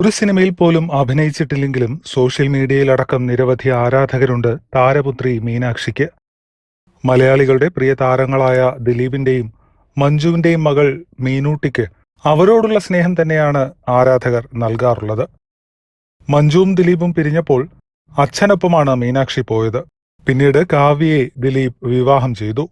ഒരു സിനിമയിൽ പോലും അഭിനയിച്ചിട്ടില്ലെങ്കിലും സോഷ്യൽ മീഡിയയിലടക്കം നിരവധി ആരാധകരുണ്ട് താരപുത്രി മീനാക്ഷിക്ക്. മലയാളികളുടെ പ്രിയ താരങ്ങളായ ദിലീപിന്റെയും മഞ്ജുവിന്റെയും മകൾ മീനൂട്ടിക്ക് അവരോടുള്ള സ്നേഹം തന്നെയാണ് ആരാധകർ നൽകാറുള്ളത്. മഞ്ജുവും ദിലീപും പിരിഞ്ഞപ്പോൾ അച്ഛനൊപ്പമാണ് മീനാക്ഷി പോയത്. പിന്നീട് കാവ്യയെ ദിലീപ് വിവാഹം ചെയ്തു.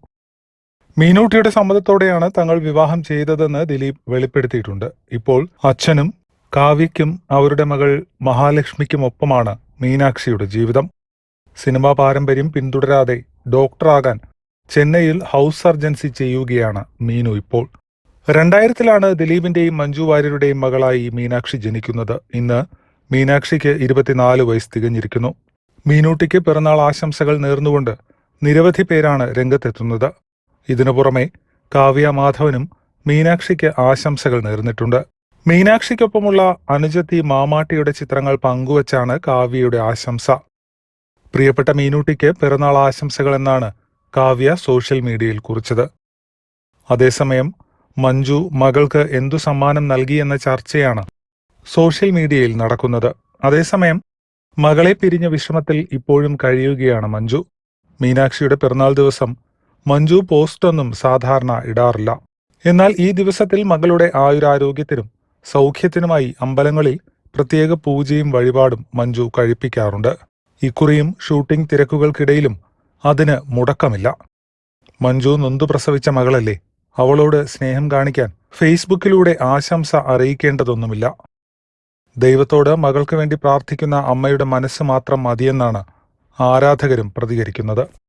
മീനൂട്ടിയുടെ സമ്മതത്തോടെയാണ് തങ്ങൾ വിവാഹം ചെയ്തതെന്ന് ദിലീപ് വെളിപ്പെടുത്തിയിട്ടുണ്ട്. ഇപ്പോൾ അച്ഛനും കാവ്യയ്ക്കും അവരുടെ മകൾ മഹാലക്ഷ്മിക്കും ഒപ്പമാണ് മീനാക്ഷിയുടെ ജീവിതം. സിനിമാ പാരമ്പര്യം പിന്തുടരാതെ ഡോക്ടറാകാൻ ചെന്നൈയിൽ ഹൗസ് സർജൻസി ചെയ്യുകയാണ് മീനു ഇപ്പോൾ. രണ്ടായിരത്തിലാണ് ദിലീപിന്റെയും മഞ്ജു വാര്യരുടെയും മകളായി മീനാക്ഷി ജനിക്കുന്നത്. ഇന്ന് മീനാക്ഷിക്ക് ഇരുപത്തിനാല് വയസ്സ് തികഞ്ഞിരിക്കുന്നു. മീനൂട്ടിക്ക് പിറന്നാൾ ആശംസകൾ നേർന്നുകൊണ്ട് നിരവധി പേരാണ് രംഗത്തെത്തുന്നത്. ഇതിനു പുറമെ കാവ്യ മാധവനും മീനാക്ഷിക്ക് ആശംസകൾ നേർന്നിട്ടുണ്ട്. മീനാക്ഷിക്കൊപ്പമുള്ള അനുജത്തി മാമാട്ടിയുടെ ചിത്രങ്ങൾ പങ്കുവച്ചാണ് കാവ്യയുടെ ആശംസ. പ്രിയപ്പെട്ട മീനൂട്ടിക്ക് പിറന്നാൾ ആശംസകൾ എന്നാണ് കാവ്യ സോഷ്യൽ മീഡിയയിൽ കുറിച്ചത്. അതേസമയം മഞ്ജു മകൾക്ക് എന്തു സമ്മാനം നൽകി എന്ന ചർച്ചയാണ് സോഷ്യൽ മീഡിയയിൽ നടക്കുന്നത്. അതേസമയം മകളെ പിരിഞ്ഞ വിഷമത്തിൽ ഇപ്പോഴും കഴിയുകയാണ് മഞ്ജു. മീനാക്ഷിയുടെ പിറന്നാൾ ദിവസം മഞ്ജു പോസ്റ്റൊന്നും സാധാരണ ഇടാറില്ല. എന്നാൽ ഈ ദിവസത്തിൽ മകളുടെ ആയുരാരോഗ്യത്തിനും സൗഖ്യത്തിനുമായി അമ്പലങ്ങളിൽ പ്രത്യേക പൂജയും വഴിപാടും മഞ്ജു കഴിപ്പിക്കാറുണ്ട്. ഇക്കുറിയും ഷൂട്ടിംഗ് തിരക്കുകൾക്കിടയിലും അതിന് മുടക്കമില്ല. മഞ്ജു നൊന്തു പ്രസവിച്ച മകളല്ലേ? അവളോട് സ്നേഹം കാണിക്കാൻ ഫേസ്ബുക്കിലൂടെ ആശംസ അറിയിക്കേണ്ടതൊന്നുമില്ല. ദൈവത്തോട് മകൾക്ക് വേണ്ടി പ്രാർത്ഥിക്കുന്ന അമ്മയുടെ മനസ്സ് മാത്രം മതിയെന്നാണ് ആരാധകരും പ്രതികരിക്കുന്നത്.